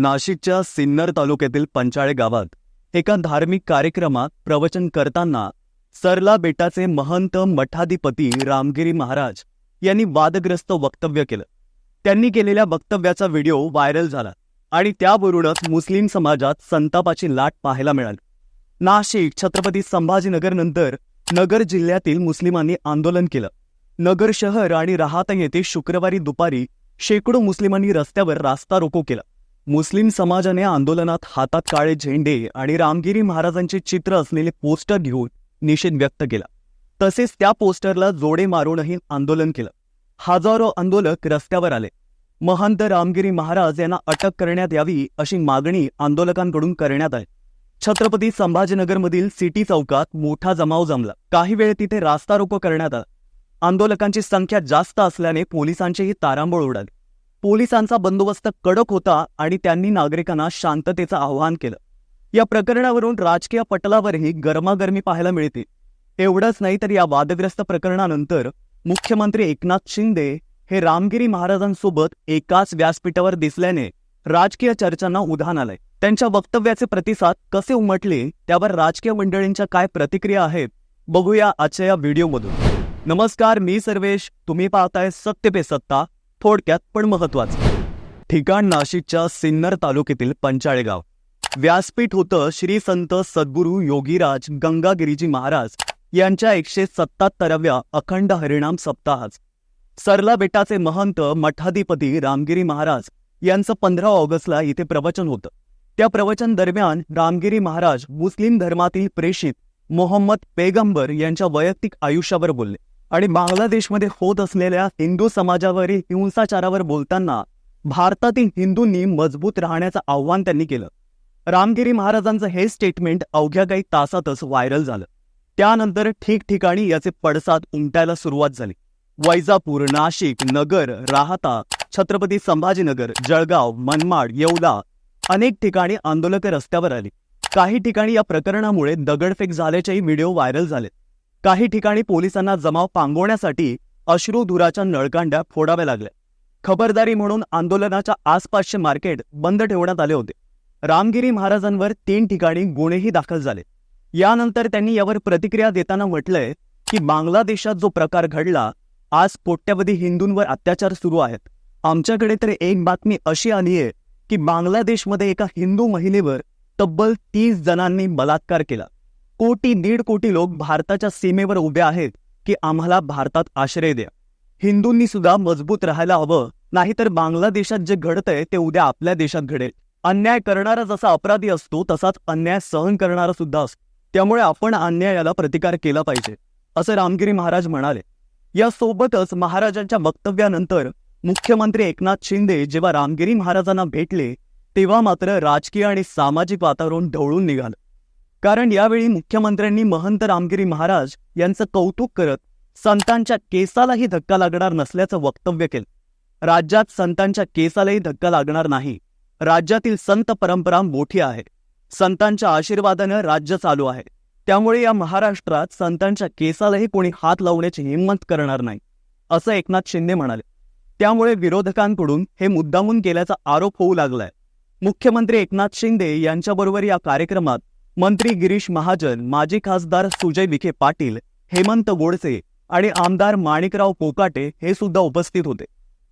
नाशिकच्या सिन्नर तालुक्यातील पंचाळे गावात एका धार्मिक कार्यक्रमात प्रवचन करताना सरला बेटाचे महंत मठाधिपती रामगिरी महाराज यांनी वादग्रस्त वक्तव्य केलं. त्यांनी केलेल्या वक्तव्याचा व्हिडिओ व्हायरल झाला आणि त्यावरूनच मुस्लिम समाजात संतापाची लाट पाहायला मिळाली. नाशिक छत्रपती संभाजीनगरनंतर नगर जिल्ह्यातील मुस्लिमांनी आंदोलन केलं. नगर शहर आणि राहाता येथे शुक्रवारी दुपारी शेकडो मुस्लिमांनी रस्त्यावर रास्ता रोको केला. मुस्लिम समाजाने आंदोलनात हातात काळे झेंडे आणि रामगिरी महाराजांचे चित्र असलेले पोस्टर घेऊन निषेध व्यक्त केला. तसेच त्या पोस्टरला जोडे मारूनही आंदोलन केलं. हजारो आंदोलक रस्त्यावर आले. महंत रामगिरी महाराज यांना अटक करण्यात यावी अशी मागणी आंदोलकांकडून करण्यात आली. छत्रपती संभाजीनगरमधील सिटी चौकात मोठा जमाव जमला. काही वेळ तिथे रास्ता रोको करण्यात आला. आंदोलकांची संख्या जास्त असल्याने पोलिसांचीही तारांबळ उडाली. पोलिसांचा बंदोबस्त कडक होता आणि त्यांनी नागरिकांना शांततेचं आवाहन केलं. या प्रकरणावरून राजकीय पटलावरही गरमागरमी पाहायला मिळते. एवढंच नाही तर या वादग्रस्त प्रकरणानंतर मुख्यमंत्री एकनाथ शिंदे हे रामगिरी महाराजांसोबत एकाच व्यासपीठावर दिसल्याने राजकीय चर्चांना उधाण आलंय. त्यांच्या वक्तव्याचे प्रतिसाद कसे उमटले त्यावर राजकीय मंडळींच्या काय प्रतिक्रिया आहेत बघूया आजच्या या व्हिडिओमधून. नमस्कार मी सर्वेश. तुम्ही पाहताय सत्य पे सत्ता. थोडक्यात पण महत्वाचं ठिकाण नाशिकच्या सिन्नर तालुक्यातील पंचाळेगाव. व्यासपीठ होतं श्री संत सद्गुरू योगीराज गंगागिरीजी महाराज यांच्या एकशे सत्ताहत्तराव्या अखंड हरिणाम सप्ताहाच सरला बेटाचे महंत मठाधिपती रामगिरी महाराज यांचं पंधरा ऑगस्टला इथे प्रवचन होतं. त्या प्रवचन दरम्यान रामगिरी महाराज मुस्लिम धर्मातील प्रेषित मोहम्मद पेगंबर यांच्या वैयक्तिक आयुष्यावर बोलले. आणि बांगलादेशमध्ये होत असलेल्या हिंदू समाजावरील हिंसाचारावर बोलताना भारतातील हिंदूंनी मजबूत राहण्याचं आव्हान त्यांनी केलं. रामगिरी महाराजांचं हे स्टेटमेंट अवघ्या काही तासातच व्हायरल झालं. त्यानंतर ठिकठिकाणी याचे पडसाद उमटायला सुरुवात झाली. वैजापूर नाशिक नगर राहता छत्रपती संभाजीनगर जळगाव मनमाड येवला अनेक ठिकाणी आंदोलक रस्त्यावर आली. काही ठिकाणी या प्रकरणामुळे दगडफेक झाल्याचेही व्हिडिओ व्हायरल झाले. काही ठिकाणी पोलिसांना जमाव पांगवण्यासाठी अश्रुधुराच्या नळकांड्या फोडाव्या लागल्या. खबरदारी म्हणून आंदोलनाच्या आसपासचे मार्केट बंद ठेवण्यात आले होते. रामगिरी महाराजांवर तीन ठिकाणी गुन्हेही दाखल झाले. यानंतर त्यांनी यावर प्रतिक्रिया देताना म्हटलंय की बांगलादेशात जो प्रकार घडला आज कोट्यवधी हिंदूंवर अत्याचार सुरू आहेत. आमच्याकडे तर एक बातमी अशी आली आहे की बांगलादेशमध्ये एका हिंदू महिलेवर तब्बल तीस जणांनी बलात्कार केला. कोटी दीड कोटी लोक भारताच्या सीमेवर उभे आहेत की आम्हाला भारतात आश्रय द्या. हिंदूंनी सुद्धा मजबूत राहायला हवं नाहीतर बांगलादेशात जे घडतंय ते उद्या आपल्या देशात घडेल. अन्याय करणारा जसा अपराधी असतो तसाच अन्याय सहन करणारा सुद्धा असतो. त्यामुळे आपण अन्यायाला प्रतिकार केला पाहिजे असं रामगिरी महाराज म्हणाले. यासोबतच महाराजांच्या वक्तव्यानंतर मुख्यमंत्री एकनाथ शिंदे जेव्हा रामगिरी महाराजांना भेटले तेव्हा मात्र राजकीय आणि सामाजिक वातावरण ढवळून निघालं. कारण यावेळी मुख्यमंत्र्यांनी महंत रामगिरी महाराज यांचं कौतुक करत संतांच्या केसालाही धक्का लागणार नसल्याचं वक्तव्य केलं. राज्यात संतांच्या केसालाही धक्का लागणार नाही. राज्यातील संत परंपरा मोठी आहे. संतांच्या आशीर्वादानं राज्य चालू आहे. त्यामुळे या महाराष्ट्रात संतांच्या केसालाही कोणी हात लावण्याची हिंमत करणार नाही असं एकनाथ शिंदे म्हणाले. त्यामुळे विरोधकांकडून हे मुद्दामून केल्याचा आरोप होऊ लागलाय. मुख्यमंत्री एकनाथ शिंदे यांच्याबरोबर या कार्यक्रमात मंत्री गिरीश महाजन माजी खासदार सुजय विखे पाटील हेमंत गोडसे आणि आमदार माणिकराव कोकाटे हे सुद्धा उपस्थित होते.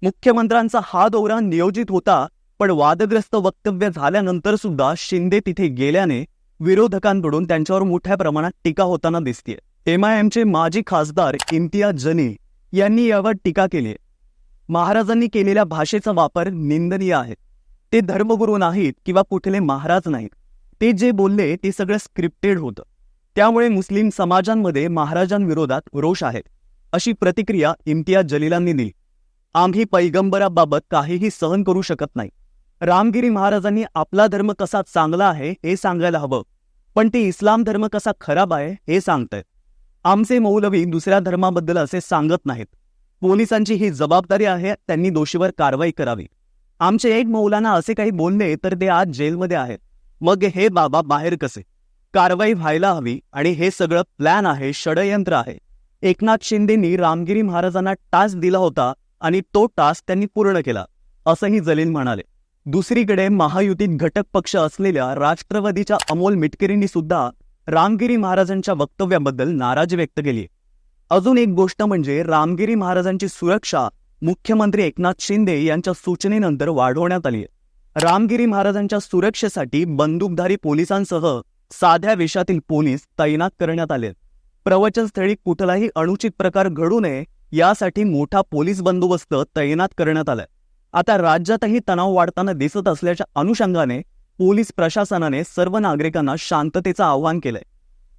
मुख्यमंत्र्यांचा हा दौरा नियोजित होता पण वादग्रस्त वक्तव्य झाल्यानंतर सुद्धा शिंदे तिथे गेल्याने विरोधकांकडून त्यांच्यावर मोठ्या प्रमाणात टीका होताना दिसतीये. एमआयएमचे माजी खासदार इम्तियाज जनी यांनी यावर टीका केली महाराजांनी केलेल्या भाषेचा वापर निंदनीय आहे. ते धर्मगुरू नाहीत किंवा कुठले महाराज नाहीत. ते जे बोलले ते सगळं स्क्रिप्टेड होतं. त्यामुळे मुस्लिम समाजांमध्ये महाराजांविरोधात रोष आहे अशी प्रतिक्रिया इम्तियाज जलीलांनी दिली. आम्ही पैगंबराबाबत काहीही सहन करू शकत नाही. रामगिरी महाराजांनी आपला धर्म कसा चांगला आहे हे सांगायला हवं. पण ते इस्लाम धर्म कसा खराब आहे हे सांगतायत आमचे मौलवी दुसऱ्या धर्माबद्दल असे सांगत नाहीत. पोलिसांची ही जबाबदारी आहे त्यांनी दोषीवर कारवाई करावी. आमचे एक मौलाना असे काही बोलले तर ते आज जेलमध्ये आहेत. मग हे बाबा बाहेर कसे? कारवाई व्हायला हवी आणि हे सगळं प्लॅन आहे षडयंत्र आहे. एकनाथ शिंदेनी रामगिरी महाराजांना टास्क दिला होता आणि तो टास्क त्यांनी पूर्ण केला असंही जलील म्हणाले. दुसरीकडे महायुतीत घटक पक्ष असलेल्या राष्ट्रवादीच्या अमोल मिटकरींनी सुद्धा रामगिरी महाराजांच्या वक्तव्याबद्दल नाराजी व्यक्त केली. अजून एक गोष्ट म्हणजे रामगिरी महाराजांची सुरक्षा मुख्यमंत्री एकनाथ शिंदे यांच्या सूचनेनंतर वाढवण्यात आली रामगिरी महाराजांच्या सुरक्षेसाठी बंदूकधारी पोलिसांसह साध्या वेशातील पोलीस तैनात करण्यात आले. प्रवचनस्थळी कुठलाही अनुचित प्रकार घडू नये यासाठी मोठा पोलीस बंदोबस्त तैनात करण्यात आलाय आता राज्यातही तणाव वाढताना दिसत असल्याच्या अनुषंगाने पोलीस प्रशासनाने सर्व नागरिकांना शांततेचं आवाहन केलंय.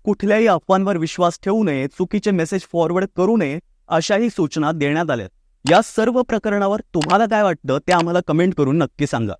कुठल्याही अफवांवर विश्वास ठेवू नये चुकीचे मेसेज फॉरवर्ड करू नये अशाही सूचना देण्यात आल्या. या सर्व प्रकरणावर तुम्हाला काय वाटतं ते आम्हाला कमेंट करून नक्की सांगा.